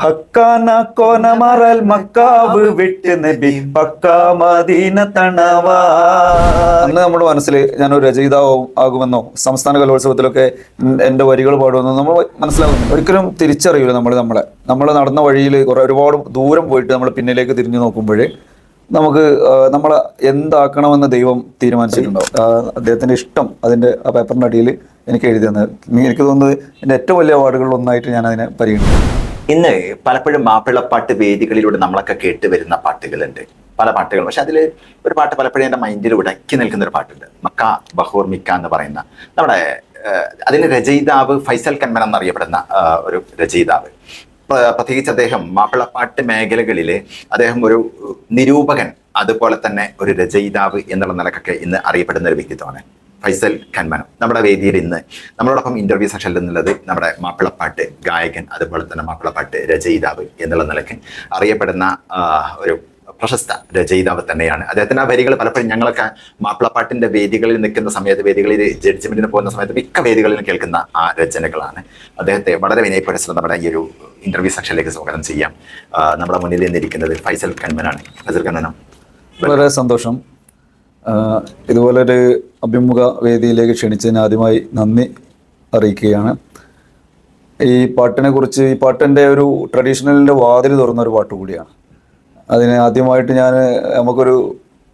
ഹക്കാന macaw വിട്ട് നബി Medina തണവാ. അന്ന് നമ്മുടെ മനസ്സിൽ ഞാനൊരു രചയിതാവും ആകുമെന്നോ സംസ്ഥാന കലോത്സവത്തിലൊക്കെ എന്റെ വരികൾ പാടുമെന്നോ നമ്മൾ മനസ്സിലാകുന്നു ഒരിക്കലും തിരിച്ചറിയില്ല നമ്മൾ നമ്മളെ. നമ്മൾ നടന്ന വഴിയിൽ കുറെ ഒരുപാട് ദൂരം പോയിട്ട് നമ്മൾ പിന്നിലേക്ക് തിരിഞ്ഞു നോക്കുമ്പോൾ നമുക്ക് നമ്മൾ എന്താക്കണമെന്ന് ദൈവം തീരുമാനിച്ചിട്ടുണ്ടാവും. അദ്ദേഹത്തിന്റെ ഇഷ്ടം അതിന്റെ ആ പേപ്പറിന്റെ അടിയിൽ എനിക്ക് എഴുതി തന്നത്. എനിക്ക് തോന്നുന്നത് എന്റെ ഏറ്റവും വലിയ അവാർഡുകളിൽ ഒന്നായിട്ട് ഞാൻ അതിനെ പരിഗണിക്കുന്നു. ഇന്ന് പലപ്പോഴും മാപ്പിളപ്പാട്ട് വേദികളിലൂടെ നമ്മളൊക്കെ കേട്ട് വരുന്ന പാട്ടുകളുണ്ട്. പല പാട്ടുകൾ. പക്ഷെ അതിൽ ഒരു പാട്ട് പലപ്പോഴും എന്റെ മൈൻഡിൽ ഉടക്കി നിൽക്കുന്ന ഒരു പാട്ടുണ്ട്. മക്ക ബഹൂർ മിക്ക എന്ന് പറയുന്ന നമ്മുടെ അതിന് രചയിതാവ് ഫൈസൽ കന്മൻ എന്നറിയപ്പെടുന്ന ഒരു രചയിതാവ്. പ്ര- പ്രത്യേകിച്ച് അദ്ദേഹം മാപ്പിളപ്പാട്ട് മേഖലകളിൽ അദ്ദേഹം ഒരു നിരൂപകൻ അതുപോലെ തന്നെ ഒരു രചയിതാവ് എന്നുള്ള നിലക്കൊക്കെ ഇന്ന് അറിയപ്പെടുന്ന ഒരു വ്യക്തിത്വമാണ്. ഫൈസൽ ഖൻമാനം. നമ്മുടെ വേദിയിൽ ഇന്ന് നമ്മളോടൊപ്പം ഇന്റർവ്യൂ സെക്ഷനിൽ നിന്നുള്ളത് നമ്മുടെ മാപ്പിളപ്പാട്ട് ഗായകൻ അതുപോലെ തന്നെ മാപ്പിളപ്പാട്ട് രചയിതാവ് എന്നുള്ള നിലയ്ക്ക് അറിയപ്പെടുന്ന ഒരു പ്രശസ്ത രചയിതാവ് തന്നെയാണ്. അദ്ദേഹത്തിന്റെ ആ വരികൾ പലപ്പോഴും ഞങ്ങളൊക്കെ മാപ്പിളപ്പാട്ടിന്റെ വേദികളിൽ നിൽക്കുന്ന സമയത്ത് വേദികളിൽ ജഡ്ജ്മെന്റിന് പോകുന്ന സമയത്ത് മിക്ക വേദികളിൽ കേൾക്കുന്ന ആ രചനകളാണ്. അദ്ദേഹത്തെ വളരെ വിനയപ്പെടുത്തുന്ന നമ്മുടെ ഈ ഒരു ഇന്റർവ്യൂ സെക്ഷനിലേക്ക് സ്വാഗതം ചെയ്യാം. നമ്മുടെ മുന്നിൽ നിന്നിരിക്കുന്നത് ഫൈസൽ കൺമനാണ് ഫൈസൽ കൺമനം വളരെ സന്തോഷം. ഇതുപോലൊരു അഭിമുഖ വേദിയിലേക്ക് ക്ഷണിച്ചതിന് ആദ്യമായി നന്ദി അറിയിക്കുകയാണ്. ഈ പാട്ടിനെ കുറിച്ച് ഈ പാട്ടിന്റെ ഒരു ട്രഡീഷണലിന്റെ വാതിൽ തുറന്ന ഒരു പാട്ട് കൂടിയാണ്. അതിന് ആദ്യമായിട്ട് ഞാൻ നമുക്കൊരു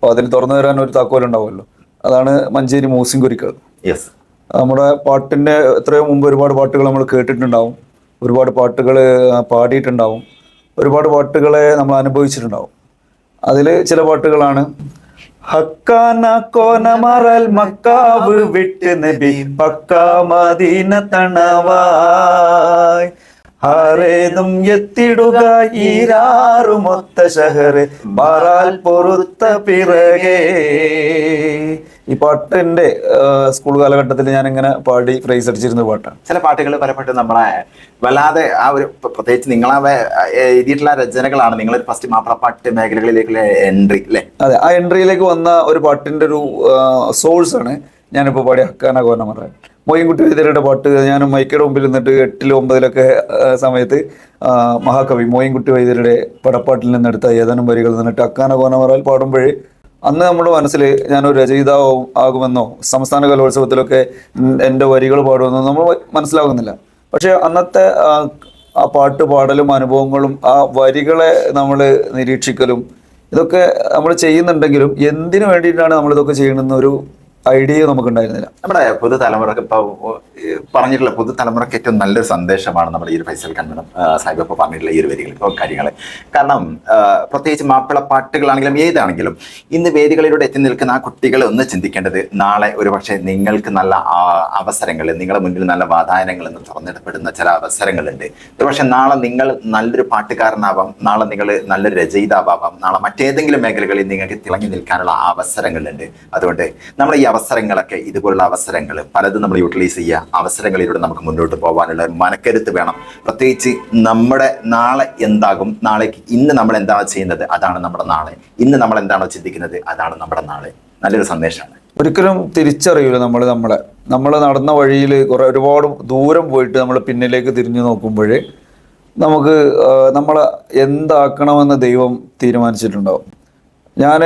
വാതിൽ തുറന്നു തരാൻ ഒരു താക്കോലുണ്ടാവുമല്ലോ അതാണ് മഞ്ചേരി മൂസിങ്കുരിക്കൾ യെസ് നമ്മുടെ പാട്ടിന്റെ എത്രയോ മുമ്പ് ഒരുപാട് പാട്ടുകൾ നമ്മൾ കേട്ടിട്ടുണ്ടാവും. ഒരുപാട് പാട്ടുകൾ പാടിയിട്ടുണ്ടാവും. ഒരുപാട് പാട്ടുകളെ നമ്മൾ അനുഭവിച്ചിട്ടുണ്ടാവും. അതിൽ ചില പാട്ടുകളാണ് കോനമറൽ മക്കാവ് വിട്ട് നബി പക്കാ മദീന തണവായ്. ഹാരേതും എത്തിടുക ഈരാറു മൊത്ത ഷഹറ് മാറാൽ പൊറുത്ത പിറകേ. ഈ പാട്ടിന്റെ ആ, സ്കൂൾ കാലഘട്ടത്തിൽ ഞാൻ ഇങ്ങനെ പാടി പ്രൈസ് അടിച്ചിരുന്ന പാട്ടാണ്. ചില പാട്ടുകൾ പലപ്പോഴും നമ്മളെ വല്ലാതെ ആ ഒരു പ്ര- പ്രത്യേകിച്ച് നിങ്ങളെ എഴുതിയിട്ടുള്ള രചനകളാണ് നിങ്ങൾ ഫസ്റ്റ് മാപ്പിളപ്പാട്ട് മേഖലകളിലേക്കുള്ള എൻട്രി അല്ലേ അതെ ആ എൻട്രിയിലേക്ക് വന്ന ഒരു പാട്ടിന്റെ ഒരു സോഴ്സ് ആണ് ഞാനിപ്പോൾ പാടി അക്കാന ഹക്കാന കോനമറ മൊയ്യൻകുട്ടി വൈദ്യരുടെ പാട്ട് ഞാൻ മൈക്കയുടെ മുമ്പിൽ നിന്നിട്ട് എട്ടിലും ഒമ്പതിലൊക്കെ സമയത്ത് മഹാകവി മോയിൻകുട്ടി വൈദ്യരുടെ പടപ്പാട്ടിൽ നിന്നെടുത്ത ഏതാനും വരികൾ നിന്നിട്ട് അക്കാന കോനമറയിൽ പാടുമ്പോൾ അന്ന് നമ്മുടെ മനസ്സിൽ ഞാനൊരു രചയിതാവും ആകുമെന്നോ സംസ്ഥാന കലോത്സവത്തിലൊക്കെ എന്റെ വരികൾ പാടുമെന്നോ നമ്മൾ മനസ്സിലാകുന്നില്ല. പക്ഷേ അന്നത്തെ ആ, പാട്ട് പാടലും അനുഭവങ്ങളും ആ വരികളെ നമ്മൾ നിരീക്ഷിക്കലും ഇതൊക്കെ നമ്മൾ ചെയ്യുന്നുണ്ടെങ്കിലും എന്തിനു വേണ്ടിയിട്ടാണ് നമ്മളിതൊക്കെ ചെയ്യണമെന്നൊരു ഐഡിയ നമുക്കുണ്ടായിരുന്നില്ല. നമ്മുടെ പുതുതലമുറക്ക് ഇപ്പോൾ പറഞ്ഞിട്ടുള്ള പുതുതലമുറക്ക് ഏറ്റവും നല്ലൊരു സന്ദേശമാണ് നമ്മുടെ ഈ ഒരു ഫൈസൽ കണ്ണനം സാഹിബ് ഇപ്പോൾ പറഞ്ഞിട്ടുള്ള ഈ ഒരു വരികൾ ഇപ്പോൾ കാര്യങ്ങൾ കാരണം പ്രത്യേകിച്ച് മാപ്പിള പാട്ടുകളാണെങ്കിലും ഏതാണെങ്കിലും ഇന്ന് വേദികളിലൂടെ എത്തി നിൽക്കുന്ന ആ കുട്ടികളെ ഒന്ന് ചിന്തിക്കേണ്ടത് നാളെ ഒരുപക്ഷെ നിങ്ങൾക്ക് നല്ല അവസരങ്ങൾ നിങ്ങളുടെ മുന്നിൽ നല്ല വാതായനങ്ങൾ എന്ന് തുറന്നിടപ്പെടുന്ന ചില അവസരങ്ങളുണ്ട്. ഒരുപക്ഷെ നാളെ നിങ്ങൾ നല്ലൊരു പാട്ടുകാരനാവാം നാളെ നിങ്ങൾ നല്ലൊരു രചയിതാവാം നാളെ മറ്റേതെങ്കിലും മേഖലകളിൽ നിങ്ങൾക്ക് തിളങ്ങി നിൽക്കാനുള്ള അവസരങ്ങളുണ്ട്. അതുകൊണ്ട് നമ്മൾ ഈ അവസരങ്ങളൊക്കെ ഇതുപോലുള്ള അവസരങ്ങൾ പലതും നമ്മൾ യൂട്ടിലൈസ് ചെയ്യുക. അവസരങ്ങളിലൂടെ നമുക്ക് മുന്നോട്ട് പോകാനുള്ള മനക്കരുത്ത് വേണം. പ്രത്യേകിച്ച് നമ്മുടെ നാളെ എന്താകും? നാളേക്ക് ഇന്ന് നമ്മൾ എന്താണ് ചെയ്യുന്നത്? അതാണ് നമ്മുടെ നാളെ. ഇന്ന് നമ്മൾ എന്താണോ ചിന്തിക്കുന്നത്? അതാണ് നമ്മുടെ നാളെ. നല്ലൊരു സന്ദേശമാണ്. ഒരിക്കലും തിരിച്ചറിയില്ല നമ്മൾ നമ്മളെ. നമ്മൾ നടന്ന വഴിയിൽ കുറെ ഒരുപാട് ദൂരം പോയിട്ട് നമ്മൾ പിന്നിലേക്ക് തിരിഞ്ഞു നോക്കുമ്പോൾ നമുക്ക് നമ്മൾ എന്താക്കണമെന്ന് ദൈവം തീരുമാനിച്ചിട്ടുണ്ടാവും. ഞാൻ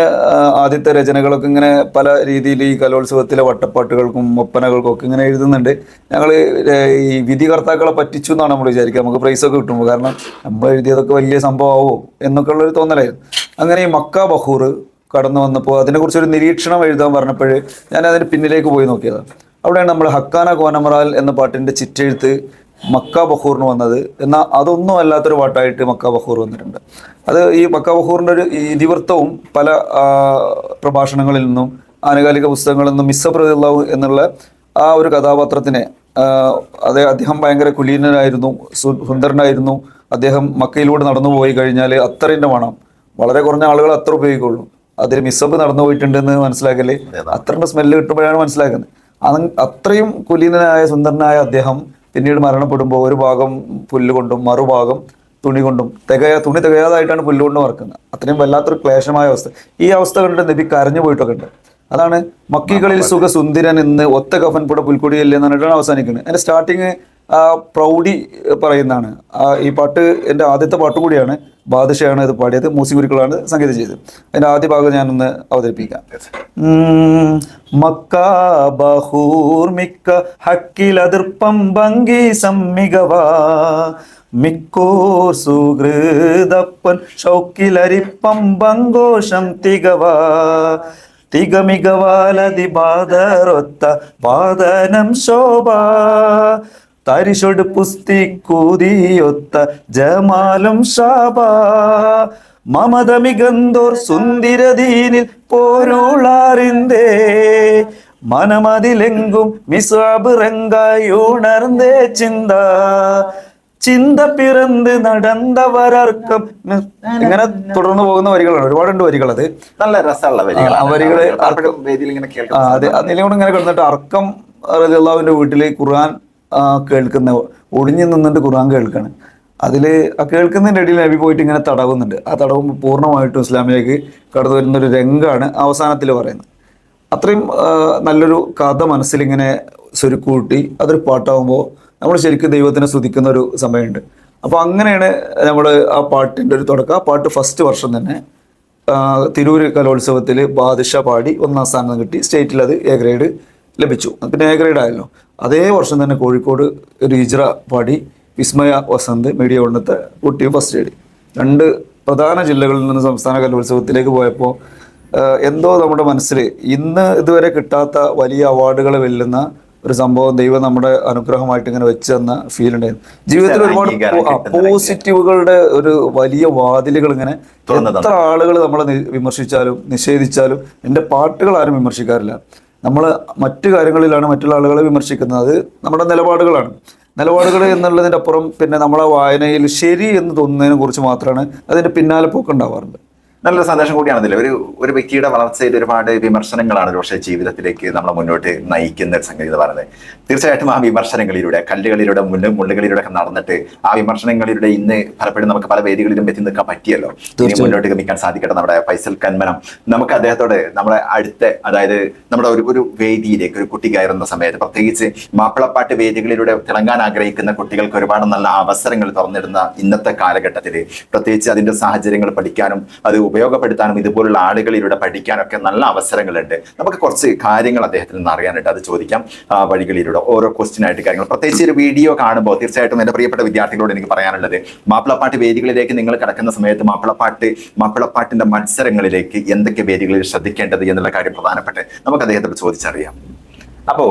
ആദ്യത്തെ രചനകളൊക്കെ ഇങ്ങനെ പല രീതിയിൽ ഈ കലോത്സവത്തിലെ വട്ടപ്പാട്ടുകൾക്കും ഒപ്പനകൾക്കും ഒക്കെ ഇങ്ങനെ എഴുതുന്നുണ്ട്. ഞങ്ങൾ ഈ വിധികർത്താക്കളെ പറ്റിച്ചു എന്നാണ് നമ്മൾ വിചാരിക്കുക. നമുക്ക് പ്രൈസൊക്കെ കിട്ടുമ്പോൾ കാരണം നമ്മൾ എഴുതിയതൊക്കെ വലിയ സംഭവമാവോ എന്നൊക്കെ ഉള്ളൊരു തോന്നലായിരുന്നു. അങ്ങനെ ഈ മക്ക ബഹൂർ കടന്നു വന്നപ്പോൾ അതിനെക്കുറിച്ചൊരു നിരീക്ഷണം എഴുതാൻ പറഞ്ഞപ്പോൾ ഞാൻ അതിന് പിന്നിലേക്ക് പോയി നോക്കിയതാണ്. അവിടെയാണ് നമ്മൾ ഹക്കാന കോനമറാൽ എന്ന പാട്ടിന്റെ ചിറ്റെഴുത്ത് മക്ക ബഹൂറിന് വന്നത് എന്നാൽ അതൊന്നും അല്ലാത്തൊരു പാട്ടായിട്ട് മക്ക ബഹൂർ വന്നിട്ടുണ്ട്. അത് ഈ മക്ക ബഹൂറിന്റെ ഒരു ഇതിവൃത്തവും പല പ്രഭാഷണങ്ങളിൽ നിന്നും ആനുകാലിക പുസ്തകങ്ങളിൽ നിന്നും മിസ്സപ്രതിള്ളാവ് എന്നുള്ള ആ ഒരു കഥാപാത്രത്തിനെ അത് അദ്ദേഹം ഭയങ്കര കുലീനനായിരുന്നു സുന്ദരനായിരുന്നു. അദ്ദേഹം മക്കയിലൂടെ നടന്നു പോയി കഴിഞ്ഞാൽ അത്തറിന്റെ മണം. വളരെ കുറഞ്ഞ ആളുകൾ അത്ര ഉപയോഗിക്കുള്ളൂ. അതിൽ മിസ്സപ്പ് നടന്നു പോയിട്ടുണ്ടെന്ന് മനസ്സിലാക്കൽ അത്രയുടെ സ്മെല്ല് കിട്ടുമ്പോഴാണ് മനസ്സിലാക്കുന്നത്. അത് അത്രയും കുലീനനായ സുന്ദരനായ അദ്ദേഹം പിന്നീട് മരണപ്പെടുമ്പോൾ ഒരു ഭാഗം പുല്ല് കൊണ്ടും മറുഭാഗം തുണി കൊണ്ടും തികയ തുണി തികയാതായിട്ടാണ് പുല്ല് കൊണ്ട് മറക്കുന്നത്. അത്രയും വല്ലാത്തൊരു ക്ലേശമായ അവസ്ഥ. ഈ അവസ്ഥ കണ്ടിട്ട് നബി കരഞ്ഞു പോയിട്ടൊക്കെ ഉണ്ട്. അതാണ് മക്കികളിൽ സുഖ സുന്ദരൻ എന്ന് ഒത്ത കഫൻ പുട പുൽക്കൊടിയല്ലേ എന്ന് പറഞ്ഞിട്ടാണ് അവസാനിക്കുന്നത്. അതിന്റെ സ്റ്റാർട്ടിങ് പ്രൗഢി പറയുന്നതാണ്. ഈ പാട്ട് എന്റെ ആദ്യത്തെ പാട്ട് കൂടിയാണ്. ബാദുഷയാണ് ഇത് പാടിയത് മൂസിഗുരുക്കളാണ് സംഗീതം ചെയ്തത്. അതിന്റെ ആദ്യ ഭാഗം ഞാനൊന്ന് അവതരിപ്പിക്കാം. മക്ക ബഹൂർ മിക്ക ഹക്കിലതിർപ്പം ഭംഗി സമ്മികവാ. മിക്കൂർ സുഹൃതപ്പൻ ഷൗക്കിലരിപ്പം ബങ്കോഷം തികവാ. തികമികവാലതി ബാധരൊത്ത വാദനം ശോഭ. തരിശൊട് പുസ്തി കൂതിയൊത്ത ജമാലും ഷാബ. മമത മികന്തോർ സുന്ദിരദീനിൽ പോരുളാറിന്തേ. മനമതിലെങ്കും മിസാബ് റങ്കായുണർന്നേ ചിന്ത. ചിന്ത പിറന്ന് നടന്നവരർക്കം ഇങ്ങനെ തുടർന്നു പോകുന്ന വരികളാണ്. ഒരുപാടുണ്ട് വരികൾ അത് നല്ല രസമുള്ള വരികൾ വരികൾ വരികളാണ് പലപ്പോഴും വേദിയിൽ ഇങ്ങനെ ആ, കേൾക്കാം അതെ അതിലൂടെ ഇങ്ങനെ കിടന്നിട്ട് അർക്കം റളിയല്ലാഹുവിന്റെ വീട്ടിൽ ഖുർആൻ കേൾക്കുന്ന ഒളിഞ്ഞു നിന്നിട്ട് ഖുർആൻ കേൾക്കുകയാണ് അതിൽ ആ കേൾക്കുന്നതിന്റെ ഇടയിൽ നബി പോയിട്ട് ഇങ്ങനെ തടവുന്നുണ്ട്. ആ തടവുമ്പോൾ പൂർണമായിട്ടും ഇസ്ലാമിലേക്ക് കടന്നു വരുന്ന ഒരു രംഗമാണ് അവസാനത്തിൽ പറയുന്നത്. അത്രയും നല്ലൊരു കഥ മനസ്സിലിങ്ങനെ സ്വരുക്കൂട്ടി അതൊരു പാട്ടാവുമ്പോൾ നമ്മൾ ശരിക്കും ദൈവത്തിനെ സ്തുതിക്കുന്ന ഒരു സമയമുണ്ട്. അപ്പോൾ അങ്ങനെയാണ് നമ്മൾ ആ പാട്ടിന്റെ ഒരു തുടക്കം. ആ പാട്ട് ഫസ്റ്റ് വർഷം തന്നെ തിരൂർ കലോത്സവത്തിൽ ബാദിഷ പാടി ഒന്നാം സ്ഥാനം കിട്ടി. സ്റ്റേറ്റിൽ അത് എ ഗ്രേഡ്. ലഭിച്ചു. പിന്നെ എ ഗ്രേഡ് ആയല്ലോ. അതേ വർഷം തന്നെ കോഴിക്കോട് ഒരു ഹിജ്റ പാടി വിസ്മയ വസന്ത് മീഡിയ കൊണ്ടത്തെ കുട്ടിയും ഫസ്റ്റ് നേടി രണ്ട് പ്രധാന ജില്ലകളിൽ നിന്ന് സംസ്ഥാന കലോത്സവത്തിലേക്ക് പോയപ്പോൾ എന്തോ നമ്മുടെ മനസ്സിൽ ഇന്ന് ഇതുവരെ കിട്ടാത്ത വലിയ അവാർഡുകൾ വെല്ലുന്ന ഒരു സംഭവം ദൈവം നമ്മുടെ അനുഗ്രഹമായിട്ട് ഇങ്ങനെ വെച്ച് തന്ന ഫീൽ ഉണ്ടായിരുന്നു. ജീവിതത്തിൽ ഒരുപാട് പോസിറ്റീവുകളുടെ ഒരു വലിയ വാതിലുകൾ ഇങ്ങനെ എത്ര ആളുകൾ നമ്മളെ വിമർശിച്ചാലും നിഷേധിച്ചാലും എന്റെ പാട്ടുകൾ ആരും വിമർശിക്കാറില്ല. നമ്മൾ മറ്റു കാര്യങ്ങളിലാണ് മറ്റുള്ള ആളുകളെ വിമർശിക്കുന്നത്. അത് നമ്മുടെ നിലപാടുകളാണ്. നിലപാടുകൾ എന്നുള്ളതിന്റെ അപ്പുറം പിന്നെ നമ്മളെ വായനയിൽ ശരി എന്ന് തോന്നുന്നതിനെ കുറിച്ച് മാത്രമാണ് അതിന്റെ പിന്നാലെ പോക്കുണ്ടാവാറുണ്ട് നല്ലൊരു സന്ദേശം കൂടിയാണ് ഇതിൽ ഒരു ഒരു വ്യക്തിയുടെ വളർച്ചയിൽ ഒരുപാട് വിമർശനങ്ങളാണ് പക്ഷേ ജീവിതത്തിലേക്ക് നമ്മളെ മുന്നോട്ട് നയിക്കുന്ന ഒരു സംഗതി എന്ന് പറയുന്നത്. തീർച്ചയായിട്ടും ആ വിമർശനങ്ങളിലൂടെ കല്ലുകളിലൂടെ മുന്നും മുള്ളുകളിലൂടെ ഒക്കെ നടന്നിട്ട് ആ വിമർശനങ്ങളിലൂടെ ഇന്ന് പലപ്പോഴും നമുക്ക് പല വേദികളിലും എത്തി നിൽക്കാൻ പറ്റിയല്ലോ. ഇനി മുന്നോട്ട് ഗമിക്കാൻ സാധിക്കട്ടെ നമ്മുടെ ഫൈസൽ കന്മനം. നമുക്ക് അദ്ദേഹത്തോട് നമ്മുടെ അടുത്ത അതായത് നമ്മുടെ ഒരു ഒരു വേദിയിലേക്ക് ഒരു കുട്ടി കയറുന്ന സമയത്ത് പ്രത്യേകിച്ച് മാപ്പിളപ്പാട്ട് വേദികളിലൂടെ തിളങ്ങാൻ ആഗ്രഹിക്കുന്ന കുട്ടികൾക്ക് ഒരുപാട് നല്ല അവസരങ്ങൾ തുറന്നിടുന്ന ഇന്നത്തെ കാലഘട്ടത്തിൽ പ്രത്യേകിച്ച് അതിന്റെ സാഹചര്യങ്ങൾ പഠിക്കാനും അത് ഉപയോഗപ്പെടുത്താനും ഇതുപോലുള്ള ആളുകളിലൂടെ പഠിക്കാനൊക്കെ നല്ല അവസരങ്ങളുണ്ട്. നമുക്ക് കുറച്ച് കാര്യങ്ങൾ അദ്ദേഹത്തിൽ നിന്ന് അറിയാനായിട്ട് അത് ചോദിക്കാം. വഴികളിലൂടെ ഓരോ ക്വസ്റ്റ്യൻ ആയിട്ട് കാര്യങ്ങൾ. പ്രത്യേകിച്ച് ഒരു വീഡിയോ കാണുമ്പോൾ തീർച്ചയായിട്ടും എന്റെ പ്രിയപ്പെട്ട വിദ്യാർത്ഥികളോട് എനിക്ക് പറയാനുള്ളത് മാപ്പിളപ്പാട്ട് വേദികളിലേക്ക് നിങ്ങൾ കിടക്കുന്ന സമയത്ത് മാപ്പിളപ്പാട്ട് മാപ്പിളപ്പാട്ടിന്റെ മത്സരങ്ങളിലേക്ക് എന്തൊക്കെ വേദികളിൽ ശ്രദ്ധിക്കേണ്ടത് എന്നുള്ള കാര്യം പ്രധാനപ്പെട്ട് നമുക്ക് അദ്ദേഹത്തോട് ചോദിച്ചറിയാം. അപ്പോൾ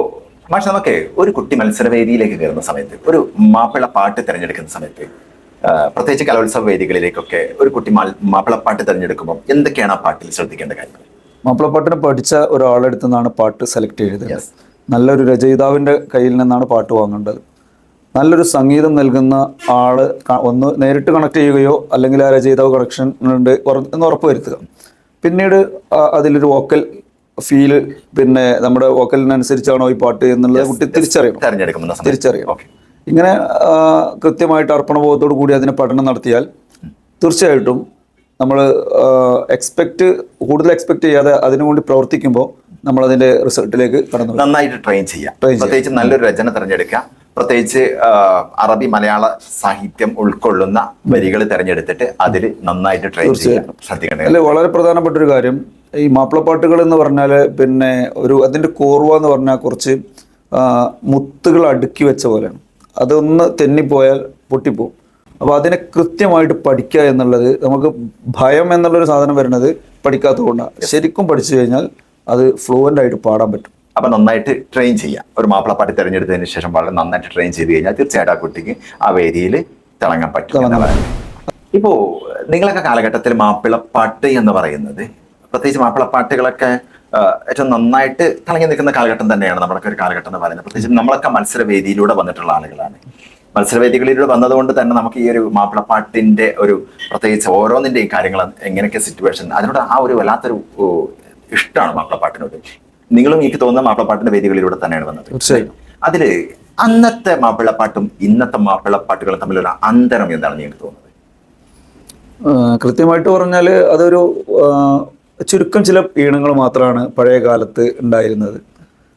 പക്ഷെ നമുക്ക് ഒരു കുട്ടി മത്സരവേദിയിലേക്ക് കയറുന്ന സമയത്ത് ഒരു മാപ്പിള പാട്ട് തിരഞ്ഞെടുക്കുന്ന സമയത്ത് പ്രത്യേകിച്ച് കലോത്സവ വേദികളിലേക്കൊക്കെ ഒരു കുട്ടി മാപ്പിളപ്പാട്ട് തിരഞ്ഞെടുക്കുമ്പോൾ എന്തൊക്കെയാണ് ആ പാട്ടിൽ ശ്രദ്ധിക്കേണ്ട കാര്യങ്ങൾ? മാപ്പിളപ്പാട്ടിനെ പഠിച്ച ഒരാളെടുത്ത് നിന്നാണ് പാട്ട് സെലക്ട് ചെയ്തത് നല്ലൊരു രചയിതാവിന്റെ കയ്യിൽ നിന്നാണ് പാട്ട് വാങ്ങേണ്ടത്. നല്ലൊരു സംഗീതം നൽകുന്ന ആൾ ഒന്ന് നേരിട്ട് കണക്ട് ചെയ്യുകയോ അല്ലെങ്കിൽ ആ രചയിതാവ് കണക്ഷൻ ഉണ്ട് എന്ന് ഉറപ്പ് വരുത്തുക പിന്നീട് അതിലൊരു വോക്കൽ ഫീൽ പിന്നെ നമ്മുടെ വോക്കലിനനുസരിച്ചാണോ ഈ പാട്ട് എന്നുള്ളത് കുട്ടി തിരിച്ചറിയണം. തിരിച്ചറിയണം. ഓക്കെ ഇങ്ങനെ കൃത്യമായിട്ട് അർപ്പണബോധത്തോടു കൂടി അതിനെ പഠനം നടത്തിയാൽ തീർച്ചയായിട്ടും നമ്മൾ എക്സ്പെക്റ്റ് കൂടുതൽ എക്സ്പെക്ട് ചെയ്യാതെ അതിനു വേണ്ടി പ്രവർത്തിക്കുമ്പോൾ നമ്മൾ അതിന്റെ റിസൾട്ടിലേക്ക് കടന്നു നന്നായിട്ട് ട്രെയിൻ ചെയ്യാം. പ്രത്യേകിച്ച് നല്ലൊരു രചന തിരഞ്ഞെടുക്കുക പ്രത്യേകിച്ച് അറബി മലയാള സാഹിത്യം ഉൾക്കൊള്ളുന്ന വരികൾ തിരഞ്ഞെടുത്തിട്ട് അതിൽ നന്നായിട്ട് ട്രെയിൻ ചെയ്യാം അല്ലെ വളരെ പ്രധാനപ്പെട്ട ഒരു കാര്യം ഈ മാപ്പിളപ്പാട്ടുകൾ എന്ന് പറഞ്ഞാൽ പിന്നെ ഒരു അതിന്റെ കോർവ എന്ന് പറഞ്ഞാൽ കുറച്ച് മുത്തുകൾ അടുക്കി വെച്ച പോലെയാണ്. അതൊന്ന് തെന്നിപ്പോയാൽ പൊട്ടിപ്പോവും. അപ്പോൾ അതിനെ കൃത്യമായിട്ട് പഠിക്കുക എന്നുള്ളത് നമുക്ക് ഭയം എന്നുള്ളൊരു സാധനം വരുന്നത് പഠിക്കാത്തത് കൊണ്ടാണ് ശരിക്കും പഠിച്ചു കഴിഞ്ഞാൽ അത് ഫ്ലുവന്റ് ആയിട്ട് പാടാൻ പറ്റും. അപ്പം നന്നായിട്ട് ട്രെയിൻ ചെയ്യാം. ഒരു മാപ്പിളപ്പാട്ട് തിരഞ്ഞെടുത്തതിന് ശേഷം വളരെ നന്നായിട്ട് ട്രെയിൻ ചെയ്ത് കഴിഞ്ഞാൽ തീർച്ചയായിട്ടും ആ കുട്ടിക്ക് ആ വേദിയിൽ തിളങ്ങാൻ പറ്റും ഇപ്പോൾ നിങ്ങളൊക്കെ കാലഘട്ടത്തിൽ മാപ്പിളപ്പാട്ട് എന്ന് പറയുന്നത് പ്രത്യേകിച്ച് മാപ്പിളപ്പാട്ടുകളൊക്കെ ഏറ്റവും നന്നായിട്ട് തിളങ്ങി നിൽക്കുന്ന കാലഘട്ടം തന്നെയാണ് നമ്മളൊക്കെ ഒരു കാലഘട്ടം എന്ന് പറയുന്നത്. പ്രത്യേകിച്ച് നമ്മളൊക്കെ മത്സരവേദിയിലൂടെ വന്നിട്ടുള്ള ആളുകളാണ്. മത്സരവേദികളിലൂടെ വന്നതുകൊണ്ട് തന്നെ നമുക്ക് ഈ ഒരു മാപ്പിളപ്പാട്ടിന്റെ ഒരു പ്രത്യേകിച്ച് ഓരോന്നിന്റെയും കാര്യങ്ങൾ എങ്ങനെയൊക്കെ സിറ്റുവേഷൻ അതിനോട് ആ ഒരു വല്ലാത്തൊരു ഇഷ്ടമാണ് മാപ്പിളപ്പാട്ടിനോട്. നിങ്ങളും എനിക്ക് തോന്നുന്ന മാപ്പിളപ്പാട്ടിന്റെ വേദികളിലൂടെ തന്നെയാണ് വന്നത്. തീർച്ചയായും. അതിൽ അന്നത്തെ മാപ്പിളപ്പാട്ടും ഇന്നത്തെ മാപ്പിളപ്പാട്ടുകളും തമ്മിലുള്ള അന്തരം എന്താണ് നിങ്ങൾക്ക് തോന്നുന്നത്? കൃത്യമായിട്ട് പറഞ്ഞാൽ അതൊരു ചുരുക്കം ചില ഈണങ്ങൾ മാത്രമാണ് പഴയ കാലത്ത് ഉണ്ടായിരുന്നത്.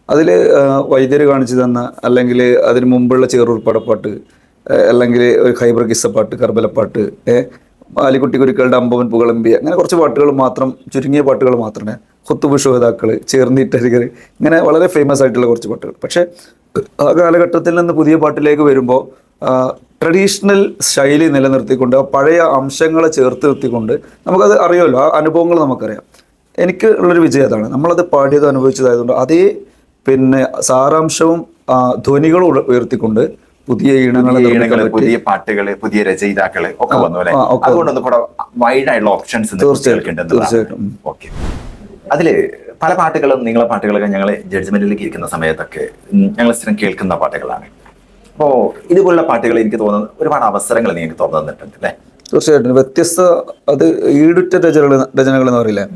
അതിൽ വൈദ്യർ കാണിച്ചു തന്ന അല്ലെങ്കിൽ അതിന് മുമ്പുള്ള ഏഹ് അല്ലെങ്കിൽ ഒരു ഖൈബർ കിസ്സപ്പാട്ട് കർബലപ്പാട്ട് ആലിക്കുട്ടി കുരുക്കളുടെ അമ്പവൻ പുകളമ്പി അങ്ങനെ കുറച്ച് പാട്ടുകൾ മാത്രം ചുരുങ്ങിയ പാട്ടുകൾ മാത്രമേ ഹുത്തുബ് ഷുഹതാക്കൾ ചേർന്നിട്ടരികർ ഇങ്ങനെ വളരെ ഫേമസ് ആയിട്ടുള്ള കുറച്ച് പാട്ടുകൾ. പക്ഷേ ആ കാലഘട്ടത്തിൽ നിന്ന് പുതിയ പാട്ടിലേക്ക് വരുമ്പോൾ ട്രഡീഷണൽ ശൈലി നിലനിർത്തിക്കൊണ്ട് പഴയ അംശങ്ങളെ ചേർത്ത് നിർത്തിക്കൊണ്ട് നമുക്കത് അറിയാമല്ലോ ആ അനുഭവങ്ങൾ നമുക്കറിയാം. എനിക്ക് ഉള്ളൊരു വിജയം അതാണ്. നമ്മളത് പാടിയത് അനുഭവിച്ചതായതുകൊണ്ട്. അതേ പിന്നെ സാരാംശവും ധ്വനികളും ഉയർത്തിക്കൊണ്ട് പുതിയ ഈണങ്ങളെ പുതിയ പാട്ടുകൾ പുതിയ രചയിതാക്കൾ ഒക്കെ വന്നു അല്ലെ? അതുകൊണ്ടൊന്നും കൂടെ വൈഡ് ആയിട്ടുള്ള ഓപ്ഷൻസ് തീർച്ചയായിട്ടും. ഓക്കെ അതിൽ പല പാട്ടുകളും നിങ്ങളെ പാട്ടുകളൊക്കെ ഞങ്ങൾ ജഡ്ജ്മെന്റിലേക്ക് ഇരിക്കുന്ന സമയത്തൊക്കെ ഞങ്ങൾ സ്ഥിരം കേൾക്കുന്ന പാട്ടുകളാണ്. അപ്പോ ഇതുപോലുള്ള പാട്ടുകൾ എനിക്ക് തോന്നുന്നത് ഒരുപാട് അവസരങ്ങൾ നിങ്ങൾക്ക് തോന്നുന്നുണ്ട് അല്ലേ? തീർച്ചയായിട്ടും. വ്യത്യസ്ത അത് ഈടുറ്റ രചനകൾ രചനകൾ എന്ന് പറയില്ലേ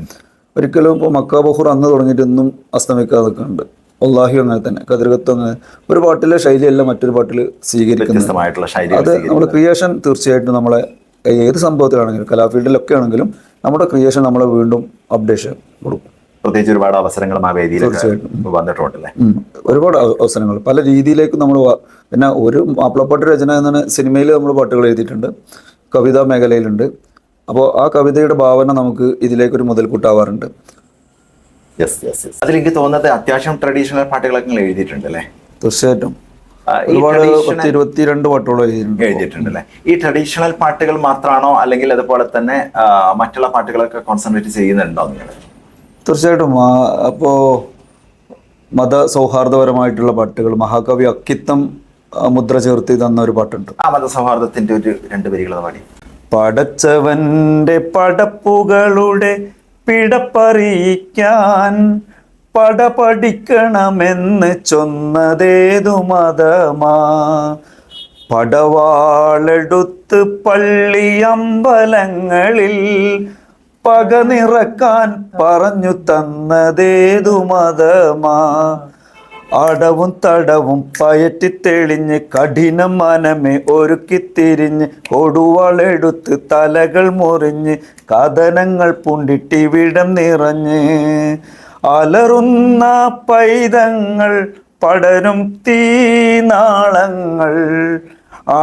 ഒരിക്കലും ഇപ്പോൾ മക്ക ബഹുർ അന്ന് തുടങ്ങിയിട്ട് ഇന്നും അസ്തമിക്കാതെ നിൽക്കുന്നുണ്ട്. ഒല്ലാഹി അങ്ങനെ തന്നെ. കതിരകത്ത് അങ്ങനെ ഒരു പാട്ടിലെ ശൈലിയല്ല മറ്റൊരു പാട്ടിൽ സ്വീകരിക്കുന്നത്. അത് നമ്മുടെ ക്രിയേഷൻ തീർച്ചയായിട്ടും നമ്മളെ ഏത് സംഭവത്തിലാണെങ്കിലും കലാഫീൽഡിലൊക്കെ ആണെങ്കിലും നമ്മുടെ ക്രിയേഷൻ നമ്മളെ വീണ്ടും അപ്ഡേഷൻ കൊടുക്കും. പ്രത്യേകിച്ച് ഒരുപാട് അവസരങ്ങളും ആ വേദിയിൽ. വന്നിട്ടുണ്ടല്ലേ? ഒരുപാട് അവസരങ്ങൾ. പല രീതിയിലേക്കും നമ്മൾ പിന്നെ ഒരു മാപ്പിളപ്പാട്ട് രചന എന്നാണ് സിനിമയിൽ നമ്മൾ പാട്ടുകൾ എഴുതിയിട്ടുണ്ട്. കവിതാ മേഖലയിലുണ്ട്. അപ്പോൾ ആ കവിതയുടെ ഭാവന നമുക്ക് ഇതിലേക്കൊരു മുതൽക്കൂട്ടാവാറുണ്ട്. യെസ് യെസ് യെസ് അതിൽ എനിക്ക് തോന്നുന്നത് അത്യാവശ്യം ട്രഡീഷണൽ പാട്ടുകളൊക്കെ എഴുതിയിട്ടുണ്ട് അല്ലേ തീർച്ചയായിട്ടും. ഈ ഒരുപാട് പത്ത് ഇരുപത്തിരണ്ട് പാട്ടോളം എഴുതിയിട്ടുണ്ട്. അല്ലേ ഈ ട്രഡീഷണൽ പാട്ടുകൾ മാത്രമാണോ അല്ലെങ്കിൽ അതുപോലെ തന്നെ മറ്റുള്ള പാട്ടുകളൊക്കെ കോൺസെൻട്രേറ്റ് ചെയ്യുന്നുണ്ടോ നിങ്ങൾ? തീർച്ചയായിട്ടും. അപ്പോൾ അപ്പോ മത സൗഹാർദ്ദപരമായിട്ടുള്ള പാട്ടുകൾ മഹാകവി അക്കിത്തം മുദ്ര ചേർത്തി തന്ന ഒരു പാട്ടുണ്ട്. ആ മതസൗഹാർദ്ദത്തിന്റെ ഒരു രണ്ട് വരികൾ പാടി. പടച്ചവന്റെ പടപ്പുകളുടെ പിടപ്പറിയിക്കാൻ പട പഠിക്കണമെന്ന് ചൊന്നതേതു മതമാ. പടവാളെടുത്ത് പള്ളിയമ്പലങ്ങളിൽ പക നിറക്കാൻ പറഞ്ഞു തന്നതേതു മതമാ. അടവും തടവും പയറ്റി തെളിഞ്ഞ് കഠിന മനമേ ഒരുക്കിത്തിരിഞ്ഞ് കൊടുവാളെടുത്ത് തലകൾ മുറിഞ്ഞ് കഥനങ്ങൾ പുണ്ടിട്ടിവിടം നിറഞ്ഞ്. അലറുന്ന പൈതങ്ങൾ പടരും തീനാളങ്ങൾ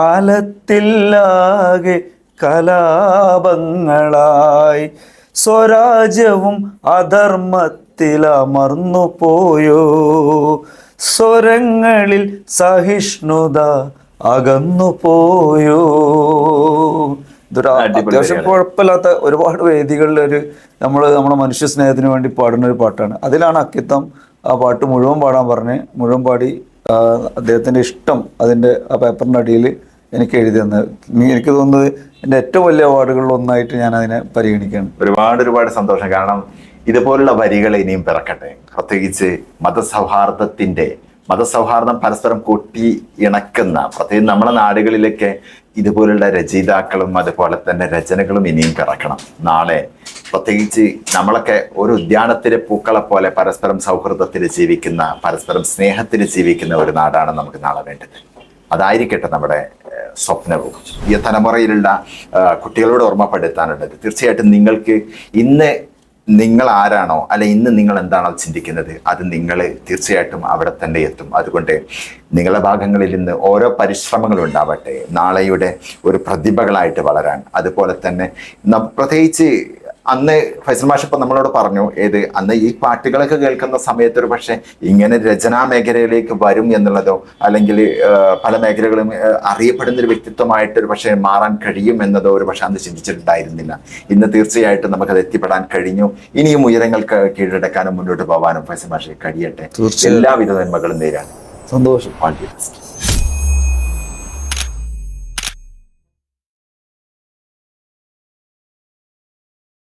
ആലത്തില്ലാകെ കലാപങ്ങളായി. സ്വരാജ്യവും അധർമ്മത്തിലമർന്നു പോയോ സ്വരങ്ങളിൽ സഹിഷ്ണുത അകന്നു പോയോ ഇതൊരു അത്യാവശ്യം. കുഴപ്പമില്ലാത്ത ഒരുപാട് വേദികളിൽ ഒരു നമ്മൾ നമ്മുടെ മനുഷ്യ സ്നേഹത്തിന് വേണ്ടി പാടുന്ന ഒരു പാട്ടാണ്. അതിലാണ് അക്കിത്തം ആ പാട്ട് മുഴുവൻ പാടാൻ പറഞ്ഞ് മുഴുവൻ പാടി അദ്ദേഹത്തിന്റെ അദ്ദേഹത്തിന്റെ ഇഷ്ടം അതിന്റെ ആ പേപ്പറിന്റെ അടിയിൽ എനിക്ക് എഴുതി തന്നത് എനിക്ക് തോന്നുന്നത് എന്റെ ഏറ്റവും വലിയ അവാർഡുകളിൽ ഒന്നായിട്ട് ഞാൻ അതിനെ പരിഗണിക്കുകയാണ്. ഒരുപാട് ഒരുപാട് സന്തോഷം. കാരണം ഇതുപോലുള്ള വരികൾ ഇനിയും പിറക്കട്ടെ. പ്രത്യേകിച്ച് മതസൗഹാർദ്ദത്തിന്റെ മതസൗഹാർദ്ദം പരസ്പരം കൂട്ടി ഇണക്കുന്ന പ്രത്യേകിച്ച് നമ്മുടെ നാടുകളിലൊക്കെ ഇതുപോലുള്ള രചയിതാക്കളും അതുപോലെ തന്നെ രചനകളും ഇനിയും പിറക്കണം. നാളെ പ്രത്യേകിച്ച് നമ്മളൊക്കെ ഒരു ഉദ്യാനത്തിലെ പൂക്കളെ പോലെ പരസ്പരം സൗഹൃദത്തിൽ ജീവിക്കുന്ന പരസ്പരം സ്നേഹത്തിൽ ജീവിക്കുന്ന ഒരു നാടാണ് നമുക്ക് നാളെ വേണ്ടത്. അതായിരിക്കട്ടെ നമ്മുടെ സ്വപ്നവും. ഈ തലമുറയിലുള്ള കുട്ടികളോട് ഓർമ്മപ്പെടുത്താനുള്ളത്. തീർച്ചയായിട്ടും നിങ്ങൾക്ക് ഇന്ന് നിങ്ങൾ ആരാണോ അല്ലെ ഇന്ന് നിങ്ങൾ എന്താണോ ചിന്തിക്കുന്നത്? അത് നിങ്ങൾ തീർച്ചയായിട്ടും അവിടെ തന്നെ എത്തും. അതുകൊണ്ട് നിങ്ങളുടെ ഭാഗങ്ങളിൽ നിന്ന് ഓരോ പരിശ്രമങ്ങളും ഉണ്ടാവട്ടെ. നാളെയുടെ ഒരു പ്രതിഭകളായിട്ട് വളരാൻ. അതുപോലെ തന്നെ പ്രത്യേകിച്ച് അന്ന് ഫൈസൽ മാഷ് ഇപ്പൊ നമ്മളോട് പറഞ്ഞു ഏത് അന്ന് ഈ പാട്ടുകളൊക്കെ കേൾക്കുന്ന സമയത്ത് ഒരു പക്ഷെ ഇങ്ങനെ രചനാ മേഖലയിലേക്ക് വരും എന്നുള്ളതോ അല്ലെങ്കിൽ പല മേഖലകളും അറിയപ്പെടുന്ന ഒരു വ്യക്തിത്വമായിട്ട് ഒരു പക്ഷേ മാറാൻ കഴിയും എന്നതോ ഒരു പക്ഷെ അന്ന് ചിന്തിച്ചിട്ടുണ്ടായിരുന്നില്ല. ഇന്ന് തീർച്ചയായിട്ടും നമുക്കത് എത്തിപ്പെടാൻ കഴിഞ്ഞു. ഇനിയും ഉയരങ്ങൾക്ക് കീഴടക്കാനും മുന്നോട്ട് പോകാനും ഫൈസൽ മാഷെ കഴിയട്ടെ. എല്ലാവിധ നന്മകളും നേരാണ്. സന്തോഷം. All the best